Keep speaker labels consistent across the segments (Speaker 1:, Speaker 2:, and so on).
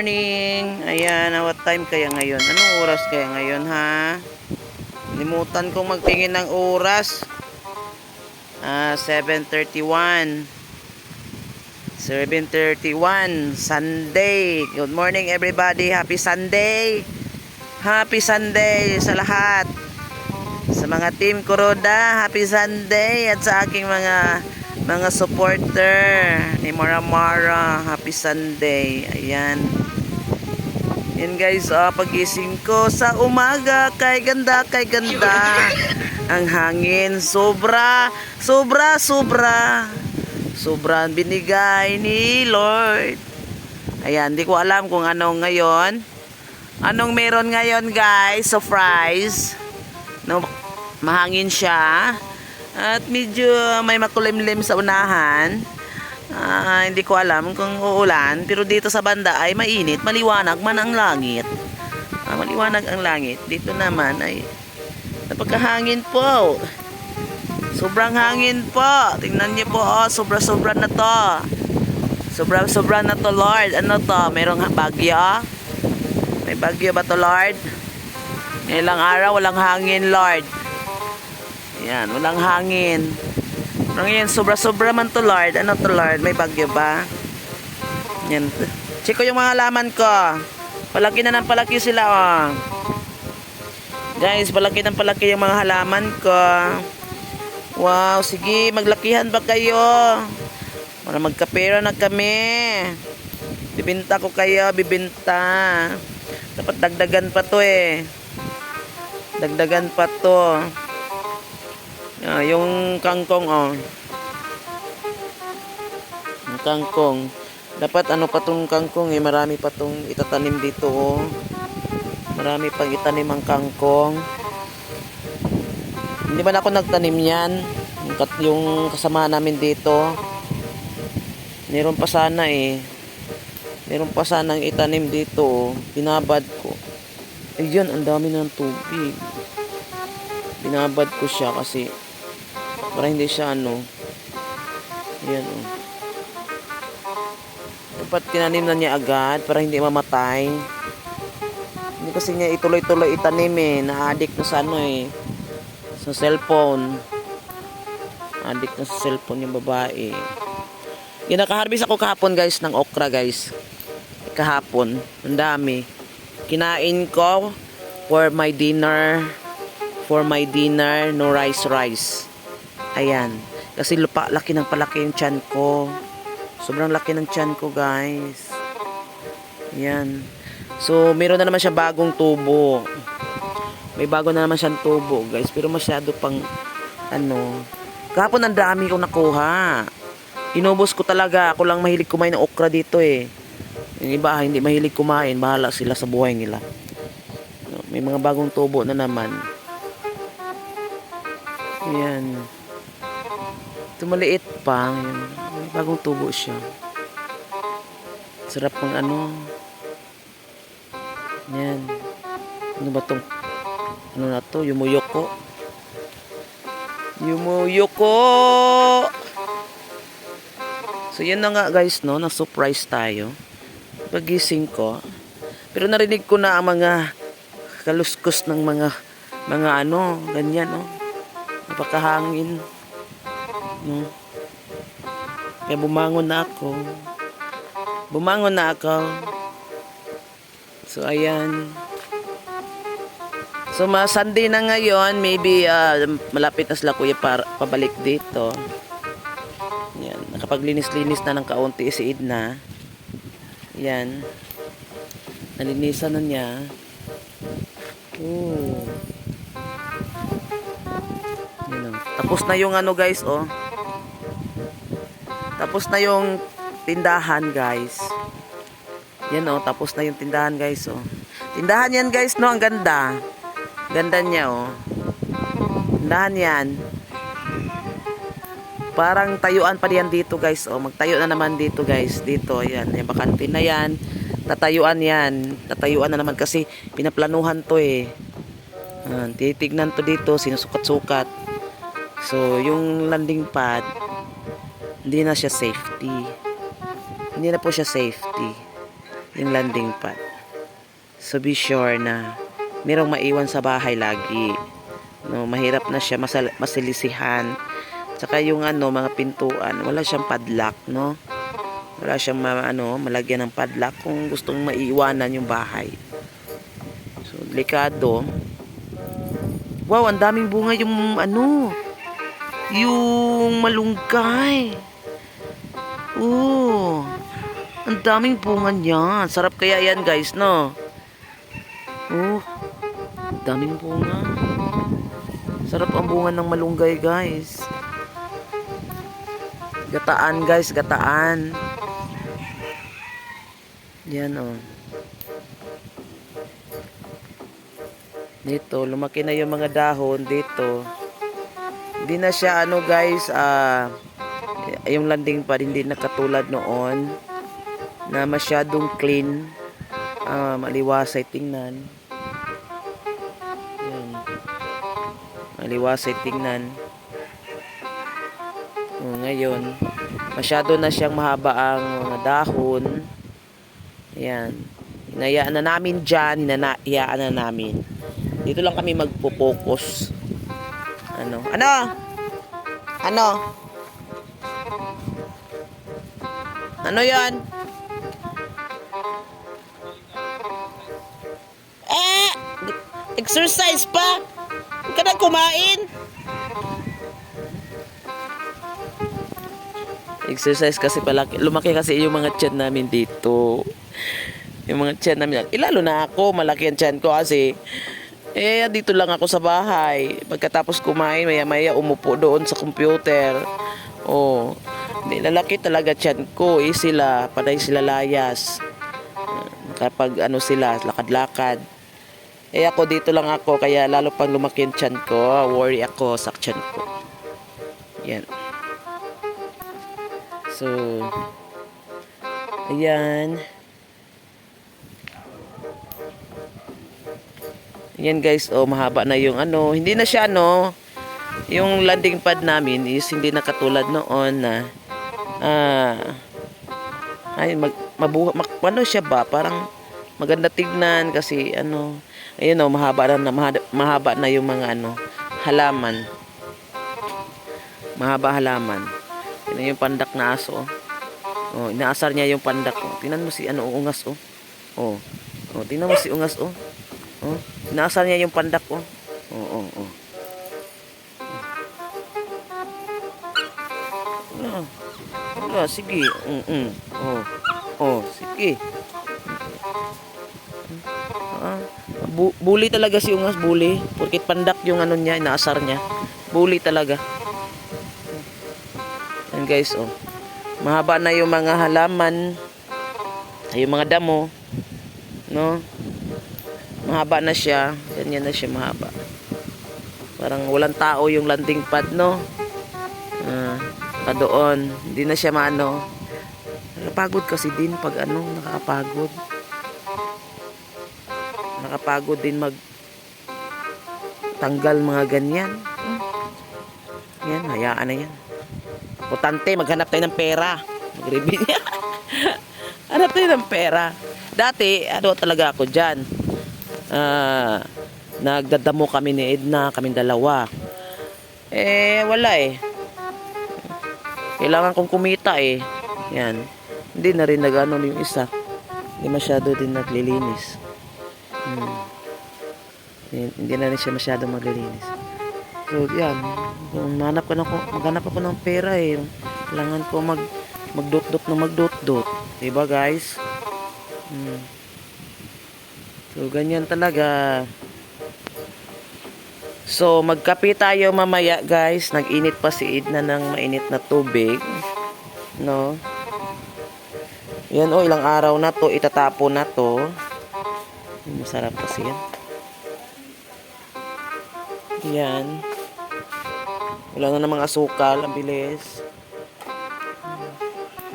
Speaker 1: Morning. Ayan, what time kaya ngayon? Anong oras kaya ngayon, ha? Limutan kong magtingin ng oras. Ah, 7.31. 7.31, Sunday. Good morning, everybody. Happy Sunday. Happy Sunday sa lahat. Sa mga team Kuroda, happy Sunday. At sa aking mga mga supporter ni Mara Mara, happy Sunday. Ayan. Yan guys, ah, pagising ko sa umaga, kay ganda, kay ganda. Ang hangin, sobra, sobra, sobra. Sobrang binigay ni Lord. Ayan, di ko alam kung anong ngayon. Anong meron ngayon guys, surprise. No, mahangin siya. At medyo may makulimlim sa unahan. Ah, hindi ko alam kung uulan. Pero dito sa banda ay mainit. Maliwanag man ang langit. Ah, maliwanag ang langit. Dito naman ay napagkahangin po. Sobrang hangin po. Tingnan niyo po. Oh, sobra-sobra na to. Sobra-sobra na to, Lord. Ano to? Merong bagyo? May bagyo ba to, Lord? Ilang araw, walang hangin, Lord. Yan, walang hangin. Ngayon, sobra-sobra man to, Lord. Ano to, Lord? May bagyo ba? Yan. Check ko yung mga halaman ko. Palaki na ng palaki sila, oh. Guys, palaki ng palaki yung mga halaman ko. Wow, sige, maglakihan ba kayo? Para magkapera na kami. Bibinta ko kayo, bibinta. Dapat dagdagan pa to eh. Dagdagan pa to. Ah, yung kangkong oh. Yung kangkong. Dapat ano pa tong kangkong eh, marami pa tong itatanim dito oh. Marami pang itanim ang kangkong. Hindi ba na ako nagtanim yan? Yung, kasama namin dito. Meron pa sana eh. Meron pa sanang itanim dito. oh. Binabad ko. Ayun, ang dami ng tubig. Binabad ko siya kasi para hindi siya ano. Ayan oh. Dapat tinanim na niya agad para hindi mamatay. Hindi kasi niya ituloy-tuloy itanim eh. Na-addict na sa ano eh. Sa cellphone. Addict na sa cellphone yung babae. Yung nakaharvest ako kahapon guys ng okra guys. Kahapon. Ang dami. Kinain ko for my dinner. For my dinner, no rice rice. Ayan. Kasi lupa, laki ng palaki yung tiyan ko. Sobrang laki ng tiyan ko guys. Ayan. So, meron na naman siya bagong tubo. May bago na naman siyang tubo, guys. Pero masyado pang, ano, kahapon ang dami kong nakuha. Inubos ko talaga. Ako lang mahilig kumain ng okra dito eh. Yung iba, hindi mahilig kumain. Bahala sila sa buhay nila. May mga bagong tubo na naman. Ayan. Ito maliit pa. May bagong tubo siya. Sarap ng ano. Ayan. Ano ba tong ano na to, yumuyoko. Yumuyoko! So, yan na nga guys, no, na-surprise tayo. Pagising ko. Pero narinig ko na ang mga kaluskos ng mga mga ano, ganyan, no. Napakahangin. No. Kaya bumangon na ako. Bumangon na ako. So, ayan. So, ma Sunday na ngayon, maybe ah, malapit na sila kuya para pabalik dito. Yan, nakapaglinis-linis na ng kaunti si Idna. Yan. Nalinisan na niya. Oh. Yan, oh. Tapos na yung ano guys, oh. Tapos na yung tindahan guys. Yan oh, tapos na yung tindahan guys, oh. Tindahan yan guys, no, ang ganda. Ganda niya, oh. Tindahan yan. Parang tayuan pa yan dito, guys. Oh, magtayo na naman dito, guys. Dito, ayan. Yung bakante na yan. Tatayuan yan. Tatayuan na naman kasi pinaplanuhan to, eh. Ayan, titignan to dito, sinusukat-sukat. So, yung landing pad, hindi na siya safety. Hindi na po siya safety. yung landing pad. So be sure na merong maiwan sa bahay lagi. No, mahirap na siya masal- masilisihan. Tsaka yung ano, mga pintuan, wala siyang padlock, no? Wala siyang ma- ano, malagyan ng padlock kung gustong maiiwanan yung bahay. So, delikado. Wow, ang daming bunga yung ano, yung malunggay. Oh, ang daming bunga niya. Sarap kaya yan guys, no? Oh, daming bunga. Sarap ang bunga ng malunggay guys. Gataan guys, gataan. Yan oh. Dito, lumaki na yung mga dahon dito. Hindi na siya ano guys, ah yung landing pad hindi na katulad noon na masyadong clean. Ah, maliwasay tingnan. Yan. Maliwasay tingnan. Oh, ngayon, masyado na siyang mahaba ang mga dahon. Ayan. Hinayaan na namin dyan. Hinayaan na namin. Dito lang kami magpo-focus. Ano? Ano? Ano? Ano yan? Eh! Exercise pa! Huwag ka na kumain! Exercise kasi palaki. Lumaki kasi yung mga tiyan namin dito. Yung mga tiyan namin. Ilalo na ako, malaki ang tiyan ko kasi eh, dito lang ako sa bahay. Pagkatapos kumain, maya-maya umupo doon sa computer. Oh, nilalaki talaga tiyan ko. Eh, sila, paday sila layas. Kapag ano sila, lakad-lakad. Eh, ako dito lang ako, kaya lalo pang lumaki ang tiyan ko. Worry ako sa tiyan ko. Yan. So, ayan. Ayan guys, oh mahaba na yung ano, hindi na siya ano, yung landing pad namin is hindi na katulad noon na ah ay mag mabuha mak, ano siya ba parang maganda tignan kasi ano ayun oh mahaba na mahaba, na yung mga ano halaman mahaba halaman yun yung pandak na aso oh. oh inaasar niya yung pandak oh. tingnan mo si ano ungas oh oh oh tingnan mo si ungas oh Oh, inaasar niya yung pandak oh. Oh, oh, oh. Wala, sige. Mm -mm. Oh. Oh, sige. Ah, bu bully talaga si Ungas, bully. Porkit pandak yung ano niya, inaasar niya. Bully talaga. Yan guys, oh. Mahaba na yung mga halaman. Yung mga damo. No? mahaba na siya ganyan na siya mahaba parang walang tao yung landing pad no uh, pa doon. Hindi na siya maano. Nakapagod kasi din pag ano nakakapagod. Nakapagod din mag tanggal mga ganyan. Hmm. yan hayaan na yan. Putante maghanap tayo ng pera. Mag niya. Hanap tayo ng pera. Dati ano talaga ako dyan? Ah, nagdadamo kami ni Edna, kaming dalawa. Eh, wala eh. Kailangan kong kumita eh. Yan. Hindi na rin nagano yung isa. Hindi masyado din naglilinis. Hmm. Hindi, na rin siya masyado maglilinis. So, yan. Kung manap ko na maghanap ako ng pera eh. Kailangan ko mag magdot-dot na magdot-dot. Diba guys? Hmm. So, ganyan talaga. So, magkape tayo mamaya, guys. Nag-init pa si Edna ng mainit na tubig. No? Yan, oh, ilang araw na to. Itatapo na to. Masarap kasi yan. Yan. Wala na namang asukal. Ang bilis.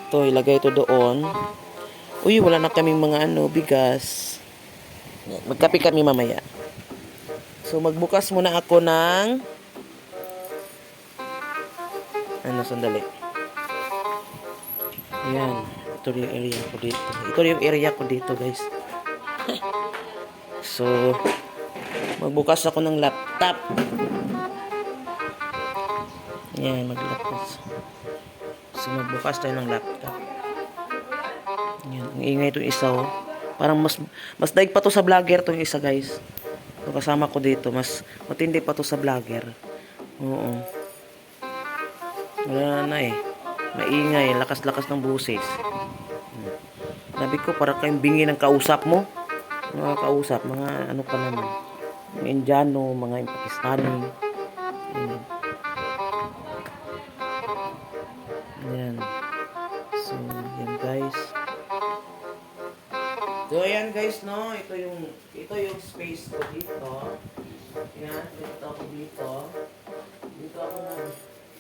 Speaker 1: Ito, ilagay ito doon. Uy, wala na kaming mga ano, bigas. Magkape kami mamaya. So, magbukas muna ako ng... Ano, sandali. Ayan. Ito yung area ko dito. Ito yung area ko dito, guys. so, magbukas ako ng laptop. Yan, maglaptop. So, magbukas tayo ng laptop. Yan, ang ingay itong isa, oh. Parang mas, mas daig pa to sa vlogger tong isa, guys. Kasama ko dito, mas matindi pa to sa vlogger. Oo. Wala na eh. Maingay, lakas-lakas ng busis. Hmm. Ko, para kayong bingi ng kausap mo. Mga kausap, mga ano pa naman. Mga Indiano, mga Pakistani. Yan. Guys, no? Ito yung, ito yung space ko dito. Yan, dito ako dito. Dito ako nag,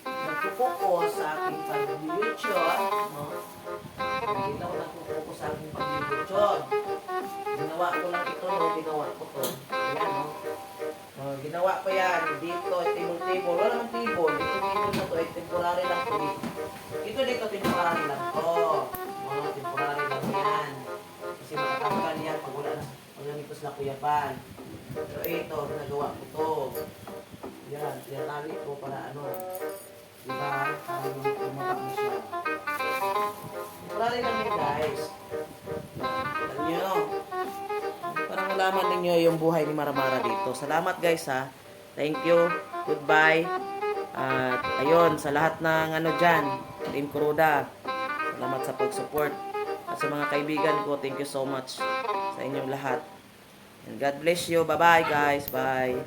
Speaker 1: nagpo-focus sa aking pag-YouTube, no? Dito ako nagpo-focus sa aking pag-YouTube. Ginawa ko lang ito, no? Ginawa ko to. Ayan, no? Oh, ginawa ko yan. Dito, table-table. Wala namang table. Ito table na to, eh, temporary lang to dito. Ito dito, temporary lang to. Mga na kuyapan. Pero ito, ginagawa ko to. Yan, tinatali ko para ano. Diba? Para lumaba mo siya. Temporary lang yun, guys. Alam nyo, para malaman ninyo yung buhay ni Maramara dito. Salamat guys ha. Thank you. Goodbye. At ayun, sa lahat ng ano dyan, Team Kuroda, salamat sa pag-support. At sa mga kaibigan ko, thank you so much sa inyong lahat. And God bless you. Bye-bye guys. Bye.